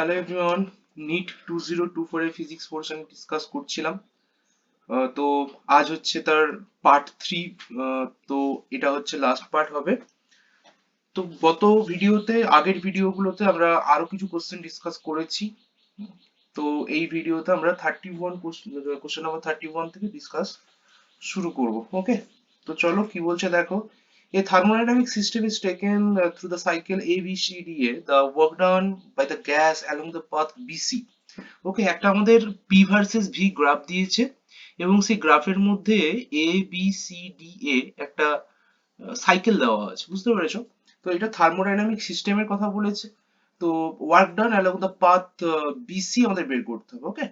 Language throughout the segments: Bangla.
Hello everyone NEET two zero two four এর ফিজিক্স পোর্শন ডিসকাস করছিলাম। তো আজ হচ্ছে তার পার্ট থ্রি তো এটা হচ্ছে লাস্ট পার্ট হবে। তো গত ভিডিওতে, আগের ভিডিওগুলোতে আমরা আরও কিছু কোশ্চেন ডিসকাস করেছি। তো এই ভিডিওতে আমরা thirty one question number thirty one থেকে ডিসকাস শুরু করব ওকে তো চলো কি বলছে দেখো। A thermodynamic system is taken uh, through the cycle ABCDA. The work done by the gas along the path BC. ওকে একটা আমাদের P ভার্সেস V গ্রাফ দিয়েছে এবং সেই গ্রাফের মধ্যে A B C D A একটা সাইকেল দেওয়া আছে বুঝতে পেরেছ তো এটা থার্মোডাইনামিক সিস্টেমের কথা বলেছে তো work done along the path BC আমাদের বের করতে হবে ওকে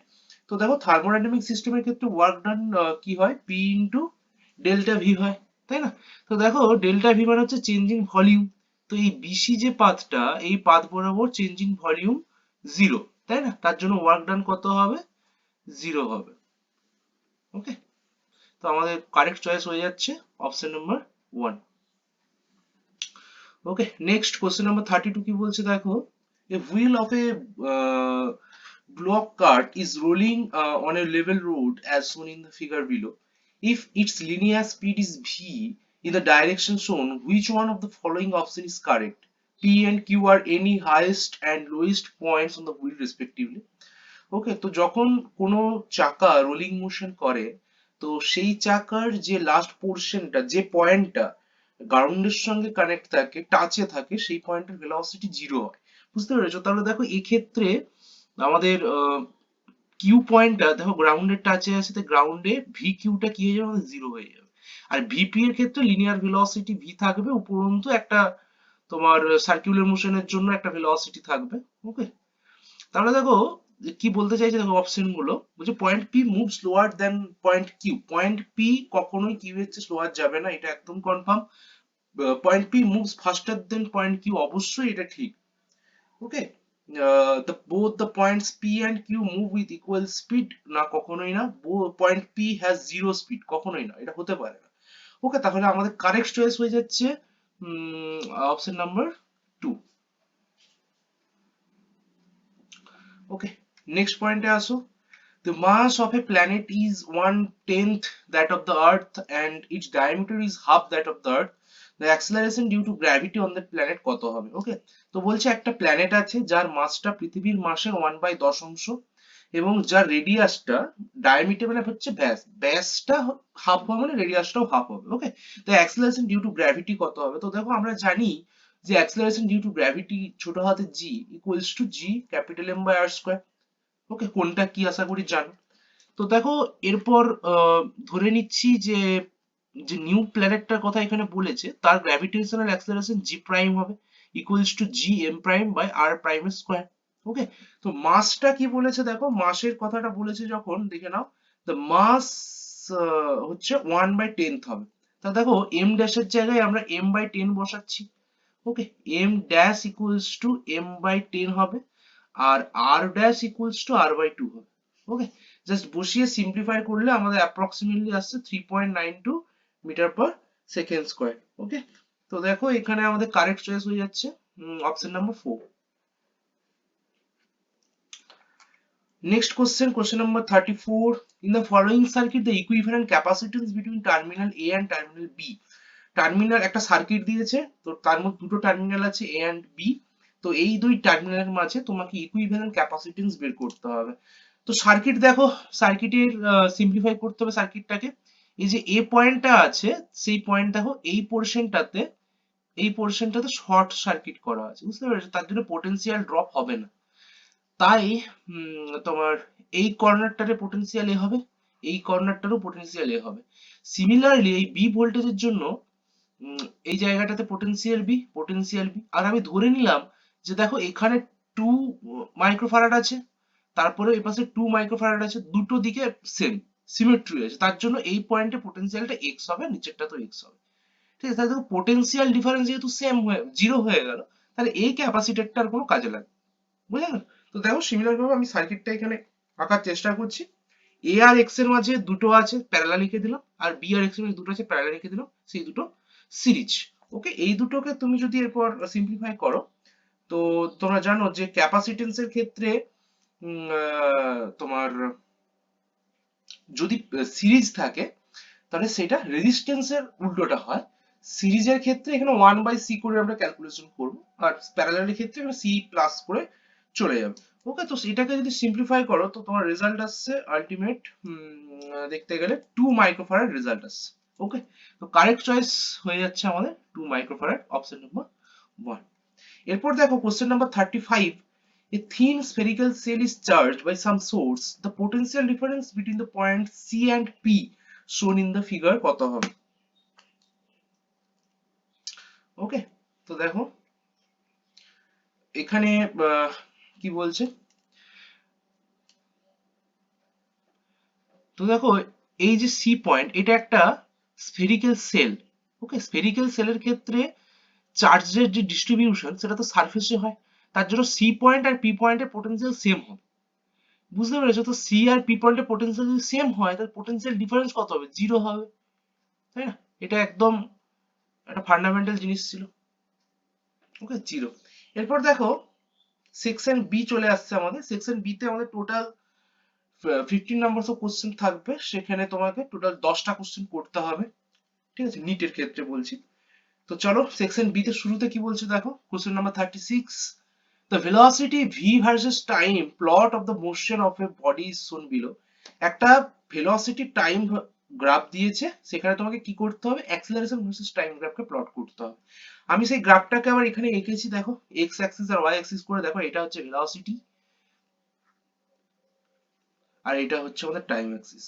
তো দেখো থার্মোডাইনামিক সিস্টেমের ক্ষেত্রে ওয়ার্ক ডান কি হয় পি ইন্টু ডেল্টা ভি হয় তাই না? তো দেখো ডেল্টা ভি মানে হচ্ছে চেঞ্জিং ভলিউম তো এই বিসি যে পাথটা এই পাথ বরাবর চেঞ্জিং ভলিউম জিরো তাই না? তার জন্য ওয়ার্ক ডান কত হবে? জিরো হবে। ওকে তো আমাদের কারেক্ট চয়েস হয়ে যাচ্ছে option number one okay next question number thirty two কি বলছে দেখো? A wheel of a uh, block cart is rolling uh, on a level road as shown in the figure below. If its linear speed is v in the direction shown which one of the following option is correct p and q are any highest and lowest points on the wheel respectively ওকে তো যখন কোনো চাকা রোলিং মোশন করে তো সেই চাকার যে লাস্ট পোর্শনটা যে পয়েন্টটা গ্রাউন্ডের সঙ্গে কানেক্ট থাকে টাচে থাকে সেই পয়েন্টের ভেলোসিটি জিরো হয় বুঝতে পেরেছ তাহলে দেখো এক্ষেত্রে আমাদের কিউ পয়েন্টটা দেখো গ্রাউন্ডের টাচে আছে, তো গ্রাউন্ডে ভি কিউটা কি হয়ে যাবে? আমাদের জিরো হয়ে যাবে। আর ভিপি এর ক্ষেত্রে লিনিয়ার ভেলোসিটি ভি থাকবে, উপরন্তু একটা তোমার সার্কুলার মোশনের জন্য একটা ভেলোসিটি থাকবে ওকে তাহলে দেখো কি বলতে চাইছে দেখো অপশনগুলো? বলছে point P move slower than point Q point P কখনোই কিউ এর চেয়ে স্লোয়ার যাবে না, এটা একদম confirm point P moves faster than point Q অবশ্যই এটা ঠিক ওকে the both the points p and q move with equal speed না কখনোই না point p has zero speed কখনোই না এটা হতে পারে না ওকে তাহলে আমাদের কারেক্ট চয়েস হয়ে যাচ্ছে option number two okay next পয়েন্টে আসো The mass of a planet is one tenth that of the Earth and its diameter is half that of the Earth. The acceleration due to gravity on the planet কত হবে ওকে তো বলছে একটা প্ল্যানেট আছে যার মাসটা পৃথিবীর মাসের ওয়ান বাই দশ অংশ এবং যার রেডিয়াসটা ডায়ামিটার মানে হচ্ছে ব্যাস। ব্যাসটা হাফ হবে মানে রেডিয়াসটাও হাফ হবে ওকে তো অ্যাক্সেলারেশন ডিউ টু গ্র্যাভিটি কত হবে? তো দেখো আমরা জানি যে অ্যাক্সেলারেশন ডিউ টু গ্র্যাভিটি ছোট হাতে g equals to g capital M by R square okay কোনটা কি আশা করি জানো? তো দেখো এরপর ধরে নিচ্ছি যে যে নিউ প্ল্যানেটটার কথা এখানে বলেছে, তার গ্র্যাভিটেশনাল অ্যাক্সেলারেশন জি প্রাইম হবে। Equals to g M prime by R prime square okay তো মাসটা কি বলেছে দেখো? মাসের কথাটা বলেছে যখন, দেখে নাও দ্য মাস হচ্ছে ওয়ান বাই টেন্থ হবে। তা দেখো এম ড্যাশের জায়গায় আমরা এম বাই টেন বসাচ্ছি। Okay M dash equals to M by ten হবে, আর R dash equals to R by two হবে। ওকে জাস্ট বসিয়ে সিম্পলিফাই করলে আমাদের অ্যাপ্রক্সিমেটলি আসছে three point nine two metre per second square okay তো দেখো এখানে আমাদের কারেক্ট চয়েস হয়ে যাচ্ছে। Option number four Next question, question number 34. In the following circuit, the equivalent capacitance between terminal A and terminal B. Terminal একটা সার্কিট দিয়েছে তো তার মধ্যে দুটো টার্মিনাল আছে এ অ্যান্ড বি তো এই দুই টার্মিনালের মাঝে তোমাকে ইকুইভ্যালেন্ট ক্যাপাসিটেন্স বের করতে হবে। তো সার্কিট দেখো সার্কিটের সিম্পলিফাই করতে হবে সার্কিটটাকে এই যে এ পয়েন্টটা আছে সেই পয়েন্ট দেখো এই পোর্শনটাতে এই পোর্শনটাতে শর্ট সার্কিট করা আছে, বুঝতে পেরেছ? তার জন্য পোটেনশিয়াল ড্রপ হবে না। তাই তোমার এই কর্নারটারে পোটেনশিয়াল এ হবে, এই কর্নারটারও পোটেনশিয়াল এ হবে। সিমিলারলি এই বি ভোল্টেজের জন্য এই জায়গাটাতে পোটেনশিয়াল বি পোটেনশিয়াল বি আর আমি ধরে নিলাম যে দেখো, এখানে টু মাইক্রোফ্যারাড আছে, তারপরে এই পাশে টু মাইক্রোফ্যারাড আছে, দুটো দিকে সেম সিমেট্রি আছে তার জন্য এই পয়েন্টে পোটেনশিয়ালটা এক্স হবে নিচেরটা তো এক্স হবে। ঠিক আছে, তাহলে পোটেনশিয়াল ডিফারেন্স যেহেতু সেম হয়ে জিরো হয়ে গেল, তাহলে এই ক্যাপাসিটরটার কোনো কাজে লাগবে বুঝলে? না তো দেখো সিমিলার ভাবে আমি সার্কিটটা এখানে আঁকার চেষ্টা করছি। এ আর এক্সের মাঝে দুটো আছে প্যারালাল লিখে দিলাম, আর বি আর এক্সের মাঝে দুটো আছে প্যারালাল লিখে দিলাম, সেই দুটো সিরিজ ওকে এই দুটোকে তুমি যদি এরপর সিম্পলিফাই করো, তো তোমরা জানো যে ক্যাপাসিটেন্স এর ক্ষেত্রে তোমার যদি সিরিজ থাকে, তাহলে সেটা রেজিস্ট্যান্স এর উল্টোটা হয়। সিরিজের ক্ষেত্রে এখানে ওয়ান বাই সি করে আমরা ক্যালকুলেশন করব, আর প্যারালালের ক্ষেত্রে সি প্লাস করে চলে যাবে ওকে তো এটাকে যদি সিম্পলিফাই করো, তো তোমার রেজাল্ট আসছে আলটিমেট দেখতে গেলে টু মাইক্রোফারাড রেজাল্ট আসছে ওকে তো কারেক্ট চয়েস হয়ে যাচ্ছে আমাদের two microfarad option number one এরপর দেখো question number thirty five A thin spherical cell is charged by some source. The potential difference between the points C and P shown in the figure কত হবে? ওকে তো দেখো, এখানে কি বলছে? তো দেখো, এই যে সি পয়েন্ট এটা একটা স্ফেরিক্যাল সেল ওকে স্ফেরিক্যাল সেলের ক্ষেত্রে চার্জের যে ডিস্ট্রিবিউশন সেটা তো সারফেসে হয়। তার জন্য সি পয়েন্ট আর পি পয়েন্টের পোটেনশিয়াল সেম হবে। বুঝতে পেরেছ? তো সি আর পি পয়েন্টের পোটেনশিয়াল যদি সেম হয়, তাহলে পোটেনশিয়াল ডিফারেন্স কত হবে? জিরো হবে, তাই না? এটা একদম একটা ফান্ডামেন্টাল জিনিস ছিল। ওকে জিরো এরপর দেখো সেকশন বি চলে আসছে আমাদের। সেকশন বি তে আমাদের total fifteen numbers of question থাকবে। সেখানে তোমাকে টোটাল দশটা কোশ্চেন করতে হবে। ঠিক আছে? নিটের ক্ষেত্রে বলছি। তো চলো সেকশন বি তে শুরুতে কি বলছে দেখো? Question number thirty six the velocity v versus time plot of the motion of a body is shown below. একটা velocity time গ্রাফ দিয়েছে, সেখানে তোমাকে কি করতে হবে? acceleration versus time গ্রাফকে প্লট করতে হবে। আমি সেই গ্রাফটাকে আবার এখানে এঁকেছি, দেখো, x axis আর y axis করে, দেখো, এটা হচ্ছে velocity আর এটা হচ্ছে আমাদের টাইম অ্যাক্সিস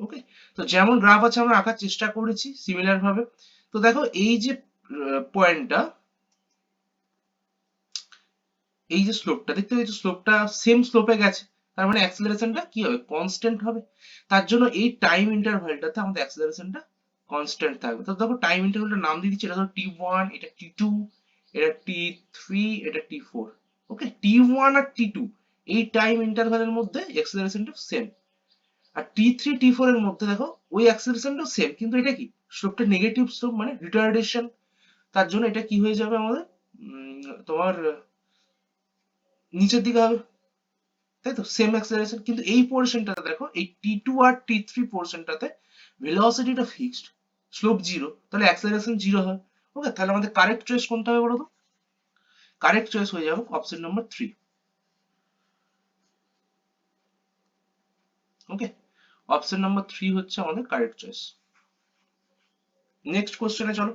ওকে তো যেমন গ্রাফ আছে, আমরা আঁকার চেষ্টা করেছি সিমিলার ভাবে। তো দেখো, এই যে পয়েন্টটা এই যে স্লোপটা দেখতে পাচ্ছ স্লোপটা সেম স্লোপে গেছে। তার মানে অ্যাক্সেলারেশনটা কি হবে? কনস্ট্যান্ট হবে। তার জন্য এই টাইম ইন্টারভ্যালটাতে আমাদের অ্যাক্সেলারেশনটা কনস্ট্যান্ট থাকবে। তো দেখো টাইম ইন্টারভ্যালটার নাম দিয়ে দিচ্ছি। এটা ধরো টি ওয়ান এটা টি টু এটা টি থ্রি এটা T four okay T one আর টি টু এই টাইম ইন্টারভ্যালের মধ্যে অ্যাক্সেলারেশনটা সেম আর টি থ্রি টি ফোর এর মধ্যে দেখো, ওই অ্যাক্সেলারেশনটাও সেম কিন্তু এটা কি? স্লোপটা নেগেটিভ স্লোপ মানে রিটার্ডেশন তার জন্য এটা কি হয়ে যাবে আমাদের? তোমার নিচের দিকে হবে। তাই তো? সেম অ্যাক্সেলারেশন কিন্তু এই পোর্শনটাতে দেখো, এই টি টু আর টি থ্রি পোর্শনটাতে ভেলোসিটিটা ফিক্সড স্লোপ জিরো তাহলে অ্যাক্সেলারেশন জিরো হয়। ওকে তাহলে আমাদের কারেক্ট চয়েস কোনটা হবে বলো তো কারেক্ট চয়েস হয়ে যাবে option number three okay option number three হচ্ছে আমাদের কারেক্ট চয়েস নেক্সট কোশ্চেনে চলো।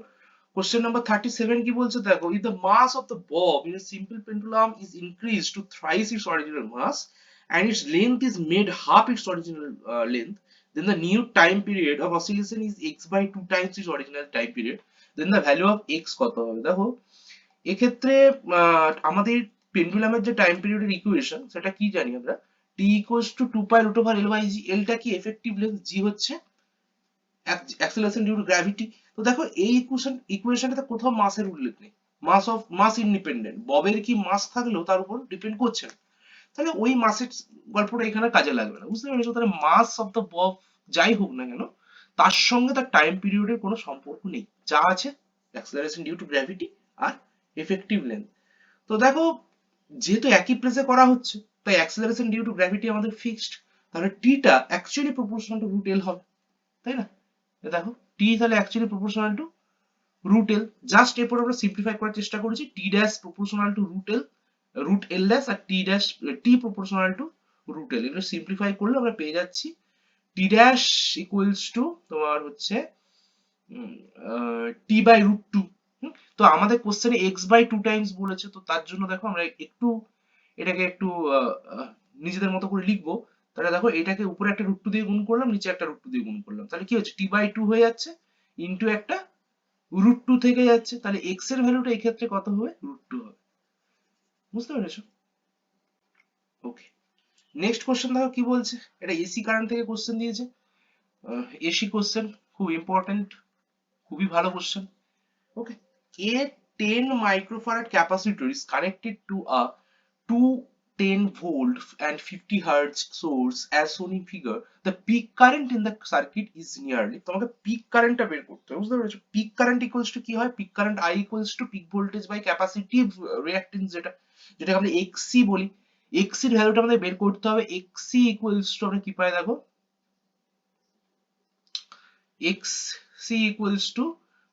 Question number 37 কি বলছে দেখো if the mass of the bob in a simple pendulum is increased to thrice its original mass and its length is made half its original uh, length then the new time period of oscillation is x by 2 times its original time period then the value of x কত হবে দেখো এক্ষেত্রে আমাদের পেন্ডুলামের যে টাইম পিরিয়ডের ইকুয়েশন সেটা কি জানি আমরা t equals to 2 pi root over l by g l টা কি এফেক্টিভ লেন্থ g হচ্ছে অ্যাক্সেলারেশন ডিউ টু গ্র্যাভিটি তো দেখো, এই ইকুয়েশন ইকুয়েশনটাতে কোথাও মাসের উল্লেখ নেই। মাস অফ মাস ইন্ডিপেন্ডেন্ট ববের কি মাস থাকলেও তার উপর ডিপেন্ড করছে না। তাহলে ওই মাসের গল্পটা এখানে কাজে লাগবে না। বুঝতে পেরেছ? তাহলে মাস অফ দ্য বব যাই হোক না কেন, তার সঙ্গে তার টাইম পিরিয়ডের কোনো সম্পর্ক নেই। যা আছে অ্যাক্সেলারেশন ডিউ টু গ্র্যাভিটি আর এফেক্টিভ লেন্থ তো দেখো, যেহেতু একই প্লেসে করা হচ্ছে, তাই অ্যাক্সেলারেশন ডিউ টু গ্র্যাভিটি আমাদের ফিক্সড তাহলে টিটা actually proportional to root L হবে। তাই না? দেখো টি তাহলে actually proportional to root L just এরপর আমরা সিম্পলিফাই করার চেষ্টা করেছি T dash proportional to root L root L dash R T dash T proportional to root L এগুলো সিম্পলিফাই করলে আমরা পেয়ে যাচ্ছি টি ড্যাশ ইকুয়ালস টু তোমার হচ্ছে টি বাই রুট টু তো আমাদের কোশ্চেনে এক্স বাই টু টাইমস বলেছে, তো তার জন্য দেখো আমরা একটু এটাকে একটু নিজেদের মতো করে লিখব। তাহলে দেখো এটাকে উপরে একটা রুট টু দিয়ে গুণ করলাম, নিচে একটা রুট টু দিয়ে গুণ করলাম। তাহলে কি হচ্ছে? টি বাই টু হয়ে যাচ্ছে ইন্টু একটা রুট টু থেকে যাচ্ছে। তাহলে এক্সের ভ্যালুটা এই ক্ষেত্রে কত হবে? রুট টু হবে। বুঝতে পেরেছ? ওকে নেক্সট কোশ্চেন দেখো কি বলছে? এটা এসি কারেন্ট থেকে কোশ্চেন দিয়েছে। এসি কোশ্চেন খুব ইম্পর্টেন্ট খুবই ভালো question okay a 10 microfarad capacitor is connected to a 2 10 volt and 50 hertz source as shown in figure the peak current in the circuit is nearly তোমাকে peak current টা বের করতে হবে বুঝতে পেরেছ peak current equals to কি হয় peak current I equals to peak voltage by capacitive reactance যেটা যেটাকে আমরা XC বলি XC এর ভ্যালুটা আমাদের বের করতে হবে XC equals to আমরা কি পাই দেখো XC equals to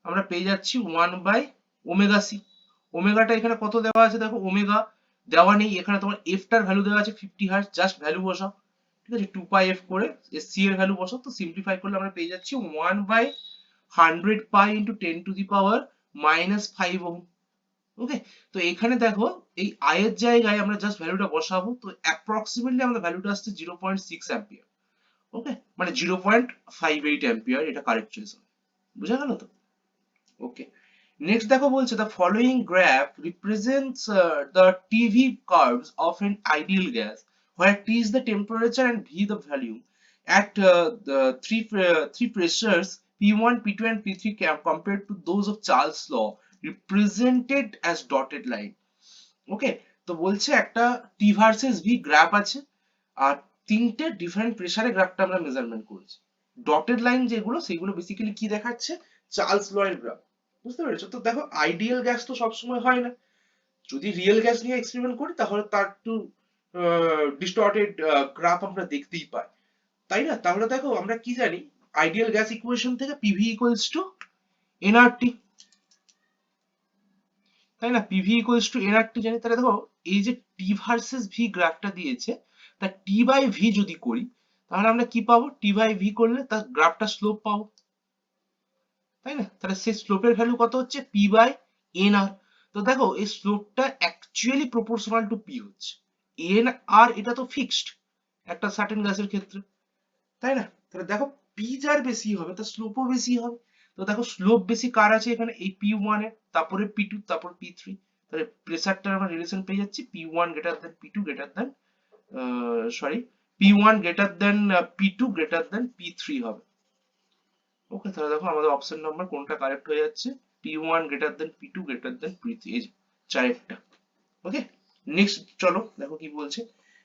আমরা পেয়ে যাচ্ছি 1 by ওমেগা সি ওমেগাটা এখানে কত দেওয়া আছে দেখো ওমেগা দেওয়া নেই। এখানে তোমার এফ টার ভ্যালু দেওয়া আছে ফিফটি হার্টজ জাস্ট ভ্যালু বসাও। ঠিক আছে? টু পাই এফ করে সি এর ভ্যালু বসাও। তো সিম্পলিফাই করলে আমরা পেয়ে যাচ্ছি one by hundred pi into ten to the power minus five ohm okay তো এখানে দেখো, এই আয়ের জায়গায় আমরা জাস্ট ভ্যালুটা বসাবো। তো অ্যাপ্রক্সিমেটলি আমাদের ভ্যালুটা আসছে zero point six ampere okay মানে zero point five eight ampere এটা কারেক্ট চয়েস বুঝা গেল তো? ওকে নেক্সট দেখো বলছে uh, the TV curves of an ideal gas where T is the temperature and V the volume at uh, the three uh, three pressures P1, P2 and P3 compared to those of Charles law represented as dotted line ওকে তো বলছে একটা T versus V গ্রাফ আছে আর তিনটে ডিফারেন্ট প্রেসারে গ্রাফটা আমরা মেজারমেন্ট করেছি ডটেড লাইন যেগুলো সেগুলো বেসিক্যালি কি দেখাচ্ছে চার্লস ল গ্রাফ বুঝতে পেরেছ? তো দেখো আইডিয়াল গ্যাস তো সবসময় হয় না। যদি রিয়েল গ্যাস নিয়ে এক্সপেরিমেন্ট করি, তাহলে তার একটু ডিস্টর্টেড গ্রাফ আমরা দেখতেই পাই। তাই না? তাহলে দেখো, আমরা কি জানি? আইডিয়াল গ্যাস ইকুয়েশন থেকে পিভি ইকুয়ালস টু এনআরটি তাই না? পিভি ইকুয়ালস টু এনআরটি জানি। তাহলে দেখো, এই যে টি ভার্সেস ভি গ্রাফটা দিয়েছে, তা টি বাই ভি যদি করি, তাহলে আমরা কি পাবো? টি বাই ভি করলে তার গ্রাফটা স্লোপ পাবো। তাই না? তাহলে সেই স্লোপের ভ্যালু কত হচ্ছে? পি বাই এন আর তো দেখো, এই স্লোপটা অ্যাকচুয়ালি প্রপোর্শনাল টু পি হচ্ছে। এন আর এটা তো ফিক্সড একটা সার্টেন গ্যাসের ক্ষেত্রে, তাই না? তাহলে দেখো পি যার বেশি হবে, তার স্লোপও বেশি হবে। তো দেখো স্লোপ বেশি কার আছে এখানে? এই পি ওয়ানের, তারপরে পি টু তারপর পি থ্রি তাহলে প্রেসারটার আমরা রিলেশন পেয়ে যাচ্ছি। P one greater than P two greater than sorry P one greater than P two greater than P three হবে। ওকে তাহলে দেখো আমাদের অপশন নাম্বার কোনটা কারেক্ট হয়ে যাচ্ছে P one greater than P two greater than P three এই চারেরটা ওকে নেক্সট চলো দেখো কি বলছে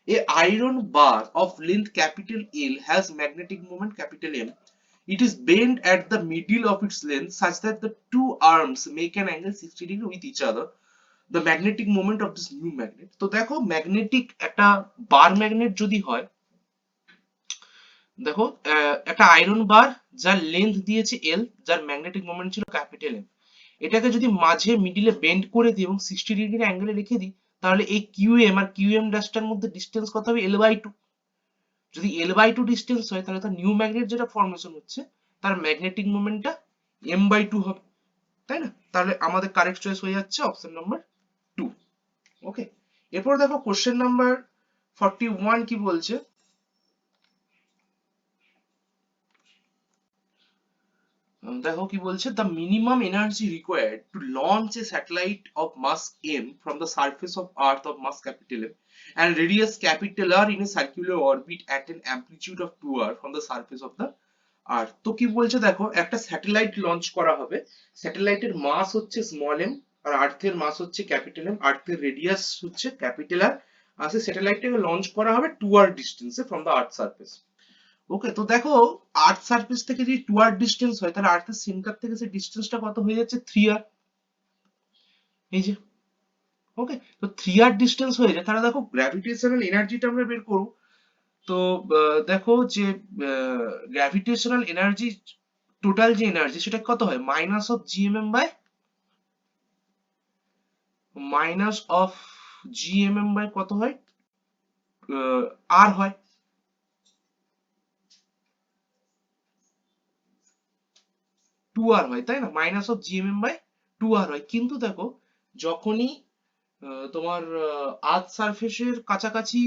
A iron bar of length capital L has magnetic moment capital M. It is bent at the middle of its length such that the two arms make an angle 60 degree with each other. The magnetic moment of this new magnet. তো দেখো ম্যাগনেটিক একটা বার ম্যাগনেট যদি হয় দেখো একটা আয়রন বার যার লেন্থ দিয়েছে এল যার ম্যাগনেটিক মোমেন্ট ছিল ক্যাপিটাল এম এটাকে যদি মাঝে মিডিলে বেন্ড করে দিই এবং সিক্সটি ডিগ্রি অ্যাঙ্গেলে রেখে দিই, তাহলে এই কিউএম আর কিউএম ড্যাশটার মধ্যে ডিস্টেন্স কত হবে? এল বাই টু যদি এল বাই টু ডিস্টেন্স হয়, তাহলে তার নিউ ম্যাগনেট যেটা ফর্মেশন হচ্ছে, তার ম্যাগনেটিক মোমেন্টটা এম বাই টু হবে। তাই না? তাহলে আমাদের কারেক্ট চয়েস হয়ে যাচ্ছে অপশন নাম্বার টু ওকে এরপর দেখো কোশ্চেন নাম্বার ফর্টি ওয়ান কি বলছে? দেখো কি বলছে the minimum energy required to launch a satellite of mass m from the surface of earth of mass capital M and radius capital R in a circular orbit at an amplitude of 2r from the surface of the earth তো কি বলছে দেখো একটা স্যাটেলাইট লঞ্চ করা হবে স্যাটেলাইটের মাস হচ্ছে স্মল এম আর আর্থের মাস হচ্ছে ক্যাপিটাল এম আর্থের রেডিয়াস হচ্ছে ক্যাপিটাল আর আর সেই স্যাটেলাইটটাকে লঞ্চ করা হবে two R ডিস্টেন্সে from the earth surface okay তো দেখো আর্থ সারফেস থেকে যদি টু আর ডিস্টেন্স হয়, তাহলে আর্থের সেন্টার থেকে সেই ডিস্টেন্সটা কত হয়ে যাচ্ছে? থ্রি আর এই যে ওকে তো থ্রি আর ডিস্টেন্স হয়ে যায়। তাহলে দেখো গ্র্যাভিটেশনাল এনার্জিটা আমরা বের করব। তো দেখো যে গ্র্যাভিটেশনাল এনার্জি টোটাল যে এনার্জি সেটা কত হয়? Minus of GMm by minus of GMm by কত হয়? আর হয়। টু আর হয়, তাই না? Minus of GMm by two R হয়। কিন্তু দেখো, যখনই তোমার আর্থ সারফেসের কাছাকাছি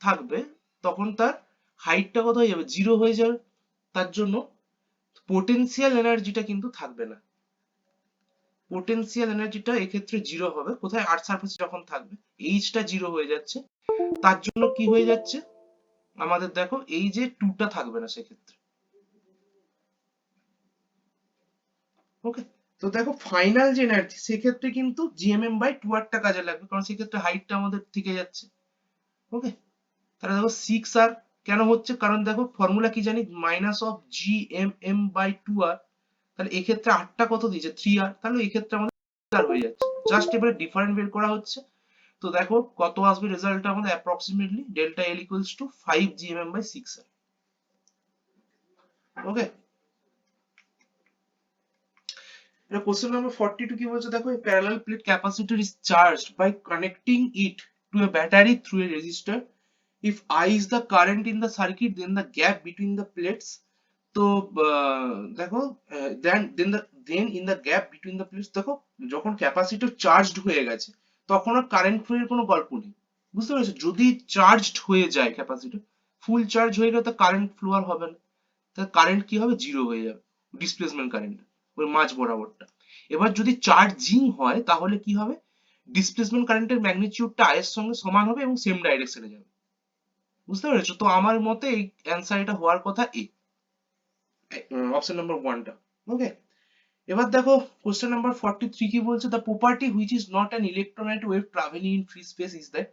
থাকবে, তখন তার হাইটটা কত হয়ে যাবে? জিরো হয়ে যাবে। তার জন্য পোটেনশিয়াল এনার্জিটা কিন্তু থাকবে না। পোটেনশিয়াল এনার্জিটা এক্ষেত্রে জিরো হবে। কোথায়? আর্থ সারফেসে যখন থাকবে এইচটা জিরো হয়ে যাচ্ছে। তার জন্য কি হয়ে যাচ্ছে? আমাদের দেখো, এই যে টুটা থাকবে না সেক্ষেত্রে। ওকে তো দেখো ফাইনাল যে এনার্জি সেক্ষেত্রে কিন্তু জিএমএম বাই টু আরটা কাজে লাগবে, কারণ সেক্ষেত্রে হাইটটা আমাদের থেকে যাচ্ছে। ওকে তাহলে দেখো সিক্স আর কেন হচ্ছে? কারণ দেখো ফর্মুলা কি জানি? Minus of G M m by two R তাহলে এক্ষেত্রে আটটা কত দিয়েছে? থ্রি আর তাহলে এক্ষেত্রে আমাদের হয়ে যাচ্ছে। জাস্ট এবারে ডিফারেন্ট বের করা হচ্ছে। তো দেখো কত আসবে রেজাল্টটা আমাদের approximately delta L equals to five G M m by six R okay এটা কোশ্চেন নাম্বার ফর্টি টু কি বলছে? দেখো charge battery through a resistor if I দেখো যখন ক্যাপাসিটার চার্জড হয়ে গেছে, তখন আর কারেন্ট ফ্লো এর কোনো গল্প নেই। বুঝতে পেরেছ? যদি চার্জড হয়ে যায় ক্যাপাসিটার ফুল চার্জ হয়ে গেলে তো কারেন্ট ফ্লো আর হবে না। তাহলে কারেন্ট কি হবে? জিরো হয়ে যাবে। ডিসপ্লেসমেন্ট কারেন্ট ওই মাঝ বরাবরটা। এবার যদি চার্জিং হয়, তাহলে কি হবে? ডিসপ্লেসমেন্ট কারেন্টের ম্যাগনিটিউডটা আই এর সঙ্গে সমান হবে এবং সেম ডাইরেকশনে যাবে। বুঝতে পেরেছ? তো আমার মতে এই অ্যান্সার এটা হওয়ার কথা এ। অপশন নাম্বার ওয়ানটা ওকে এবার দেখো কোশ্চেন নাম্বার ফর্টি থ্রি কি বলছে? The property which is not an electromagnetic wave travelling in free space is that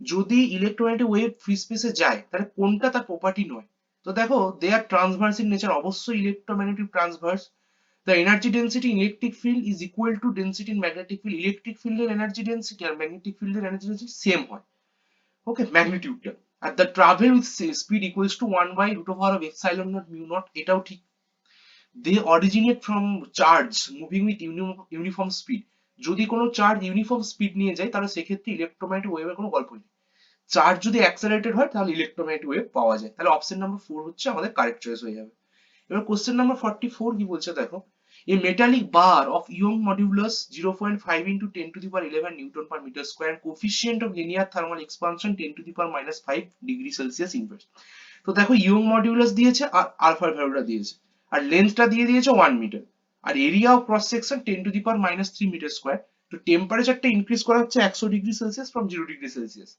যদি ইলেকট্রোম্যাগনেটিক ওয়েভ ফ্রি স্পেসে যায়, তাহলে কোনটা তার প্রপার্টি নয়? তো দেখো they are transverse in nature অবশ্যই electromagnetic transverse the energy density in electric field is equal to density in magnetic field electric field এর energy density আর magnetic field এর energy density same হয় okay magnitude টা আর travel with s- speed equals to 1 by root over of epsilon naught mu naught এটাও ঠিক originate from charge moving with uni- uniform speed যদি কোনো চার্জ ইউনিফর্ম স্পিড নিয়ে যায় তাহলে সেক্ষেত্রে ইলেকট্রোম্যাগনেটিক ওয়েভের কোনো গল্প নেই চার্জ যদি অ্যাক্সেলারেটেড হয় তাহলে ইলেকট্রোম্যাগনেটিক ওয়েভ পাওয়া যায় তাহলে অপশন নাম্বার ফোর হচ্ছে আমাদের কারেক্ট চয়েস হয়ে যাবে এবার কোশ্চেন নাম্বার ফর্টি ফোর কি বলছে দেখো A metallic bar of Young modulus 0.5 into 10 to the power 11 Newton per meter square and coefficient of linear thermal expansion 10 to the power minus 5 degree Celsius inverse. তো দেখো ইয়ং মডিউলাস দিয়েছে আর আলফার ভ্যালুটা দিয়েছে আর লেন্থটা দিয়ে দিয়েছে 1 metre R area of cross section 10 to the power minus 3 metre square তো টেম্পারেচারটা ইনক্রিজ করা হচ্ছে 100 degree Celsius from 0 degree Celsius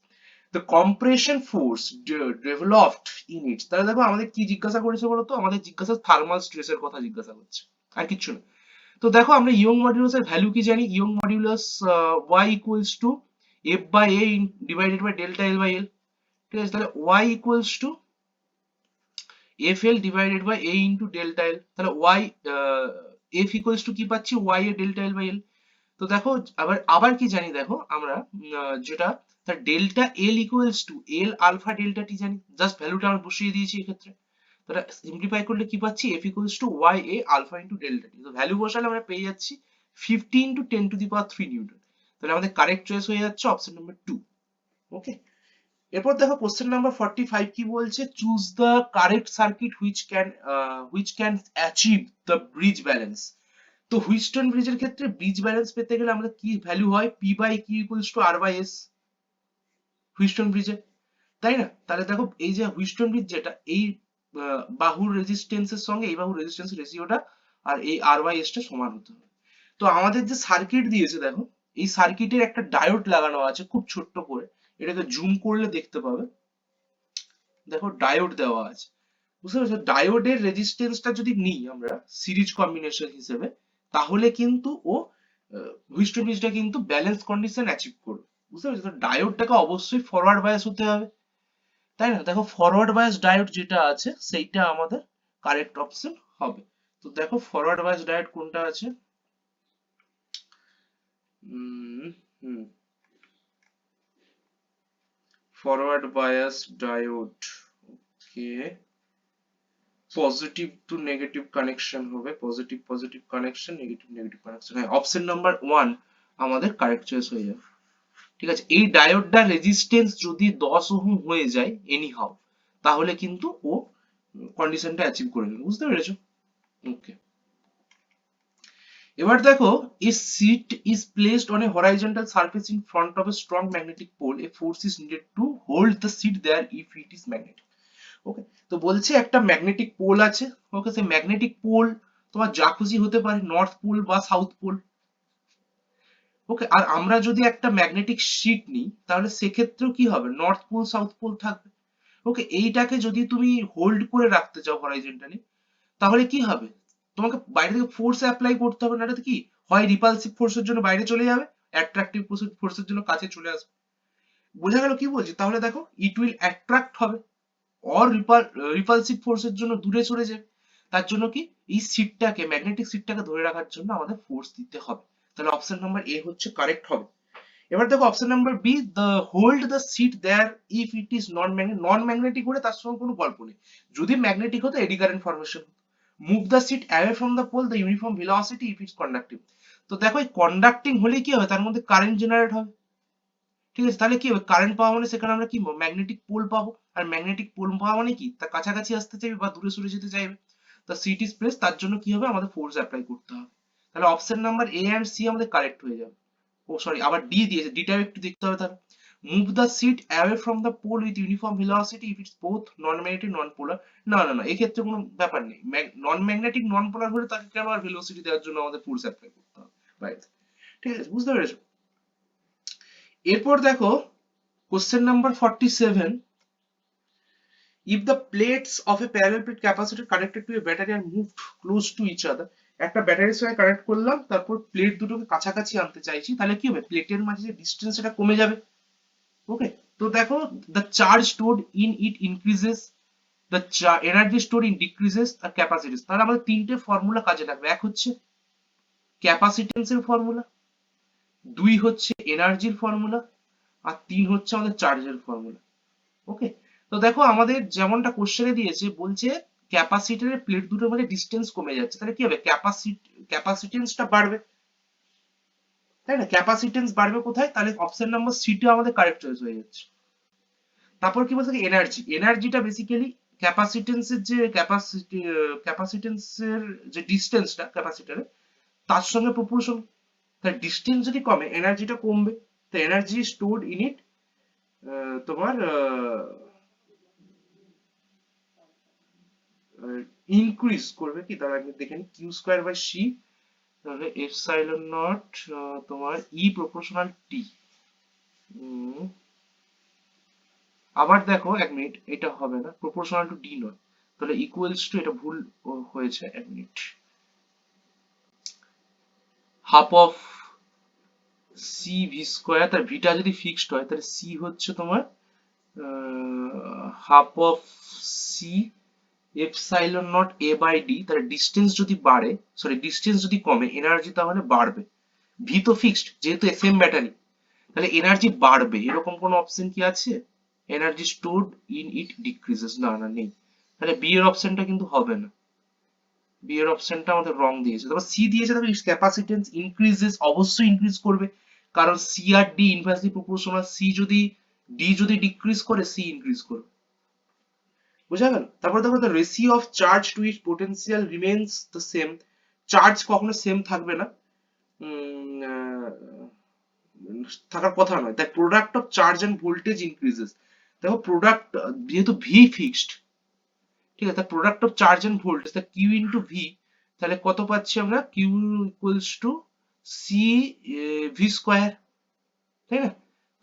compression force de- developed in it তাহলে দেখো আমাদের কি জিজ্ঞাসা করেছে বলতো আমাদের জিজ্ঞাসা থার্মাল স্ট্রেসের কথা জিজ্ঞাসা করছে আর কিছু না। তো দেখো আমরা ইয়ং মডিউলাস এর ভ্যালু কি জানি? Young modulus y equals to f by a divided by delta l by l ঠিক আছে? তাহলে y equals to fl divided by a into delta l তাহলে আহ, f ইকুয়ালস টু কি পাচ্ছি? y এর ডেল্টা l বাই l তো দেখো আবার আবার কি জানি দেখো আমরা যেটা তার delta L equals to L alpha delta T জানি। জাস্ট ভ্যালুটা আমরা বসিয়ে দিয়েছি এক্ষেত্রে। তাহলে সিম্পলিফাই করলে কি পাচ্ছি? F equals to Y A alpha into delta T তো ভ্যালু বসালে আমরা পেয়ে যাচ্ছি fifty two ten to the power three newton তাহলে আমাদের কারেক্ট চয়েস হয়ে যাচ্ছে অপশন নাম্বার টু ওকে এরপর দেখো কোশ্চেন নাম্বার ফর্টি ফাইভ কি বলছে? Choose the correct circuit which can which can achieve the bridge balance তো হুইস্টন ব্রিজের ক্ষেত্রে ব্রিজ ব্যালেন্স পেতে গেলে আমাদের কি ভ্যালু হয়? P by Q equals to R by S Wheatstone ব্রিজে তাই না? তাহলে দেখো এই যে হুইস্টন ব্রিজ যেটা, এই বাহুর রেজিস্ট্যান্সের সঙ্গে এই বাহুর রেজিস্ট্যান্স রেশিওটা আর এই আর বাই এস টা সমান হতে হবে। তো আমাদের যে সার্কিট দিয়েছে, দেখো, এই সার্কিটের একটা ডায়োড লাগানো আছে খুব ছোট্ট করে। এটাকে জুম করলে দেখতে পাবে। দেখো ডায়োড দেওয়া আছে। বুঝতে পেরেছ? ডায়োডের রেজিস্ট্যান্সটা যদি নিই আমরা সিরিজ কম্বিনেশন হিসেবে, তাহলে কিন্তু ও হুইস্টন ব্রিজটা কিন্তু ব্যালেন্স কন্ডিশন অ্যাচিভ করবে। বুঝতে পেরেছ? ডায়োডটাকে অবশ্যই ফরওয়ার্ড বায়াস হতে হবে। তাই না? দেখো ফরওয়ার্ড বায়াস ডায়োড যেটা আছে, সেইটা আমাদের কারেক্ট অপশন হবে। তো দেখো ফরওয়ার্ড বায়াস ডায়োড কোনটা আছে? Forward bias diode okay positive to negative connection হবে। Positive positive connection negative negative connection হ্যাঁ অপশন নাম্বার ওয়ান আমাদের কারেক্ট চয়েস হয়ে যাবে। ঠিক আছে? এই ডায়োডটার রেজিস্ট্যান্স যদি দশ ওহম হয়ে যায় এনি হাউ তাহলে কিন্তু ও কন্ডিশনটা অ্যাচিভ করে নেবে। বুঝতে পেরেছ? ওকে এবার দেখো a seat is placed on a horizontal surface in front of a strong magnetic pole. A force is needed to hold the seat there if it is magnetic. ওকে তো বলছে একটা ম্যাগনেটিক পোল আছে। ওকে সেই ম্যাগনেটিক পোল তোমার যা খুশি হতে পারে নর্থ পোল বা সাউথ পোল ওকে আর আমরা যদি একটা ম্যাগনেটিক শিট নিই, তাহলে সেক্ষেত্রেও কি হবে? নর্থ পোল সাউথ পোল থাকবে। ওকে এইটাকে যদি তুমি হোল্ড করে রাখতে চাও হরাইজন্টালি তাহলে কি হবে? তোমাকে বাইরে থেকে ফোর্স অ্যাপ্লাই করতে হবে না এটা কি? হয় রিপালসিভ ফোর্সের জন্য বাইরে চলে যাবে অ্যাট্রাকটিভ ফোর্সের জন্য কাছে চলে আসবে। বোঝা গেল কি বলছি? তাহলে দেখো ইট উইল অ্যাট্রাক্ট হবে। অর রিপালসিভ ফোর্সের জন্য দূরে সরে যাবে। তার জন্য কি? এই সিটটাকে ম্যাগনেটিক সিটটাকে ধরে রাখার জন্য আমাদের ফোর্স দিতে হবে। তাহলে অপশন নাম্বার এ হচ্ছে কারেক্ট হবে। এবার দেখো option number B the hold the sheet there if it is non magnetic non magnetic হলে তার সঙ্গে কোনো গল্প নেই। যদি ম্যাগনেটিক হতো eddy current formation move the sheet away from the pole the uniform velocity if it's conductive তো দেখো এই কন্ডাক্টিং হলে কি হবে? তার মধ্যে কারেন্ট জেনারেট হবে। ঠিক আছে? তাহলে কি হবে? কারেন্ট পাওয়া মানে সেখানে আমরা কি ম্যাগনেটিক পোল পাবো। আর ম্যাগনেটিক পোল পাওয়া মানে কি? তার কাছাকাছি আসতে চাইবে বা দূরে সরে যেতে চাইবে। তা সিট ইজ প্লেস তার জন্য কি হবে? আমাদের ফোর্স অ্যাপ্লাই করতে হবে। তাহলে option number A and C আমাদের কারেক্ট হয়ে যাবে। ও সরি আবার ডি দিয়েছে। ডিটাও একটু দেখতে হবে তাহলে move the sheet away from the pole with uniform velocity if it's both non magnetic non polar না না না, এক্ষেত্রে কোনো ব্যাপার নেই। নন ম্যাগনেটিক নন পোলার হলে তাকে কেন আর ভেলোসিটি দেওয়ার জন্য আমাদের ফোর্স অ্যাপ্লাই করতে হবে। রাইট ঠিক আছে, বুঝতে পেরেছ? এরপর দেখো question number forty seven if the plates of a parallel plate capacitor connected to a battery are moved close to each other একটা ব্যাটারির সঙ্গে কানেক্ট করলাম, তারপর প্লেট দুটোকে কাছাকাছি আনতে চাইছি, তাহলে কি হবে? প্লেটের মাঝে যে ডিস্টেন্স সেটা কমে যাবে। ওকে তো দেখো, the charge stored in it increases, the energy stored in decreases, R capacitance তাহলে আমাদের তিনটে ফর্মুলা কাজে লাগবে। এক হচ্ছে ক্যাপাসিটেন্স এর ফর্মুলা দুই হচ্ছে এনার্জির ফর্মুলা আর তিন হচ্ছে আমাদের চার্জের ফর্মুলা ওকে তো দেখো, আমাদের যেমনটা কোশ্চেনে দিয়েছে, বলছে ক্যাপাসিটরের প্লেট দুটোর মধ্যে ডিস্টেন্স কমে যাচ্ছে। তাহলে কি হবে? ক্যাপাসিট ক্যাপাসিটেন্সটা বাড়বে। তাই না? ক্যাপাসিটেন্স বাড়বে কোথায়? তাহলে অপশন নাম্বার সিটা আমাদের কারেক্ট চয়েস হয়ে যাচ্ছে। তারপর কি বলছে? এনার্জি এনার্জিটা বেসিক্যালি ক্যাপাসিটেন্সের যে ক্যাপাসিটি ক্যাপাসিটেন্সের যে ডিস্টেন্সটা ক্যাপাসিটরে তার সঙ্গে প্রপোর্শন তার ডিস্টেন্স যদি কমে এনার্জিটা কমবে, তো এনার্জি স্টোরড ইন ইট তোমার ইনক্রিজ করবে কি? তার আগে দেখেন কিউ স্কোয়ার বাই সি তাহলে এপসাইলন নট তোমার ই প্রপোর্শনাল টি আবার দেখো, এক মিনিট এটা হবে না প্রপোর্শনাল টু ডি নয়। তাহলে ইকুয়ালস টু এটা ভুল হয়েছে, এক minute half of C V square তার ভিটা যদি ফিক্সড হয়, তাহলে সি হচ্ছে তোমার half of C epsilon naught A by D তাহলে ডিস্টেন্স যদি বাড়ে সরি ডিস্টেন্স যদি কমে এনার্জি তাহলে বাড়বে। ভি তো ফিক্সড যেহেতু সেম ব্যাটারি তাহলে এনার্জি বাড়বে। এরকম কোন অপশন কি আছে? Energy stored in it decreases না না, নেই। তাহলে বি এর অপশনটা কিন্তু হবে না। বি এর অপশনটা আমাদের রং দিয়েছে। তারপর সি দিয়েছে তবে ক্যাপাসিটেন্স ইনক্রিজেস অবশ্যই ইনক্রিজ করবে। কারণ সি আর ডি ইনভার্সলি প্রপোর্শনাল সি যদি ডি যদি ডিক্রিজ করে সি ইনক্রিজ করবে। বুঝা গেল? তারপর দেখো the ratio of charge to it potential remains the same charge কখনো সেম থাকবে না। থাকার কথা নয়। The product of charge and voltage increases দেখো প্রোডাক্ট যেহেতু ভি ফিক্সড ঠিক আছে? Product of charge and voltage তা কিউ ইন্টু ভি তাহলে কত পাচ্ছি আমরা? Q equals to C V square তাই না?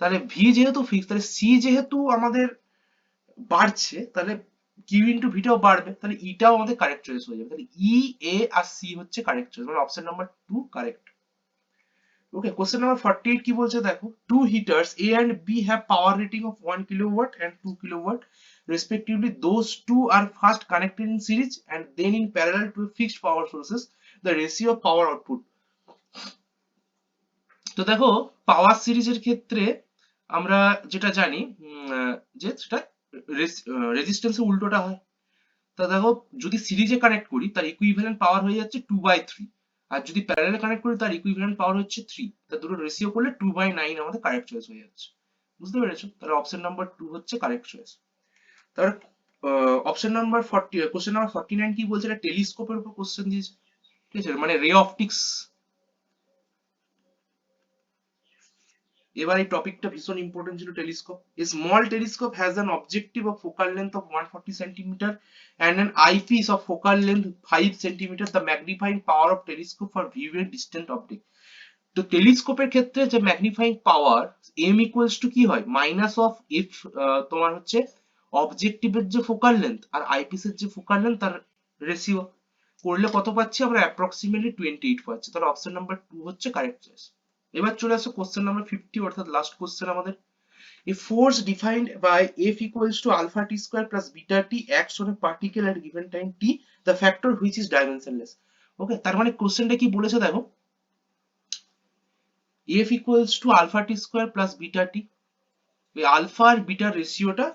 তাহলে ভি যেহেতু ফিক্স তাহলে সি যেহেতু আমাদের বাড়ছে, তাহলে কিউ ইন্টু ভিটাও বাড়বে, তাহলে ইটাও আমাদের কারেক্ট চয়েস হয়ে যাবে। তাহলে ই এ আর সি হচ্ছে কারেক্ট চয়েস মানে option number two correct okay question number forty eight কি বলছে দেখো? Two heaters A and B have power rating of one kilowatt and two kilowatt respectively those two are first connected in series and then in parallel to fixed power sources, the ratio of power output তো দেখো পাওয়ার সিরিজের ক্ষেত্রে আমরা যেটা জানি যে সেটা রেজিস্ট্যান্সের উল্টোটা হয়। তা দেখো, যদি সিরিজে কানেক্ট করি, তার ইকুইভ্যালেন্ট পাওয়ার হয়ে যাচ্ছে টু বাই থ্রি আর যদি প্যারালে কানেক্ট করি, তার ইকুইভ্যালেন্ট পাওয়ার হচ্ছে থ্রি তা দুটো রেশিও করলে টু বাই নাইন আমাদের কারেক্ট চয়েস হয়ে যাচ্ছে। বুঝতে পেরেছ? তাহলে অপশন নাম্বার টু হচ্ছে কারেক্ট চয়েস তার option number forty question number forty nine কি বলছে? এটা টেলিস্কোপের উপর কোশ্চেন দিয়েছে। ঠিক আছে? মানে রে অপটিক্স এবার এই টপিকটা ভীষণ ইম্পর্টেন্ট ছিল telescope. A small telescope has an objective of focal length of 140 centimetre and an eyepiece of focal length 5 centimeter, the magnifying power of telescope for viewing distant object. তো টেলিস্কোপের ক্ষেত্রে যে magnifying power m equals to কি হয়? মাইনাস অফ এফ তোমার হচ্ছে অবজেক্টিভের যে ফোকাল লেন্থ আর আইপিসের যে ফোকাল লেন্থ তার রেশিও করলে কত পাচ্ছি? আমরা অ্যাপ্রক্সিমেটলি টোয়েন্টি এইট পাচ্ছি। তাহলে অপশন নাম্বার টু হচ্ছে কারেক্ট চয়েস এবার চলে আসো কোশ্চেন নাম্বার ফিফটি অর্থাৎ লাস্ট কোশ্চেন আমাদের। A force defined by F equals to alpha T square plus beta T X on a particle at given time T the factor which is dimensionless okay তার মানে কোশ্চেনটা কি বলেছে দেখো? F equals to alpha T square plus beta T alpha আর বিটার রেশিওটা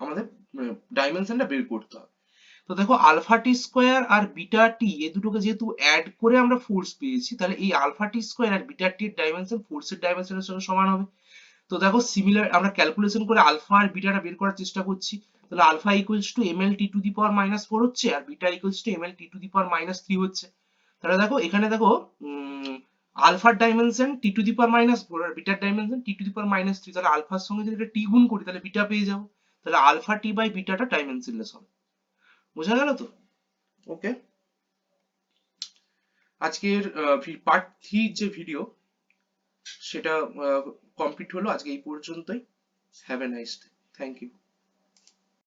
আমাদের ডাইমেনশনটা বের করতে হবে। তো দেখো আলফা টি স্কোয়ার আর বিটা টি, এ দুটোকে যেহেতু অ্যাড করে আমরা ফোর্স পেয়েছি, তাহলে এই আলফা টি স্কোয়ার আর বিটা টির ডাইমেনশন ফোর্সের ডাইমেনশনের সঙ্গে সমান হবে। তো দেখো সিমিলার আমরা ক্যালকুলেশন করে আলফা আর বিটাটা বের করার চেষ্টা করছি। তাহলে alpha equals to M L T to the power minus four হচ্ছে আর beta equals to M L T to the power minus three হচ্ছে। তাহলে দেখো এখানে দেখো আলফার dimension T to the power minus four R bitter dimension T to the power minus three তাহলে আলফার সঙ্গে যদি টি গুণ করি, তাহলে বিটা পেয়ে যাব। তাহলে আলফা টি বাই বিটাটা ডাইমেনশনলেস হবে। বোঝা গেল তো? ওকে আজকের পার্ট থ্রি যে ভিডিও সেটা কমপ্লিট হলো। আজকে এই পর্যন্তই। Have a nice day thank you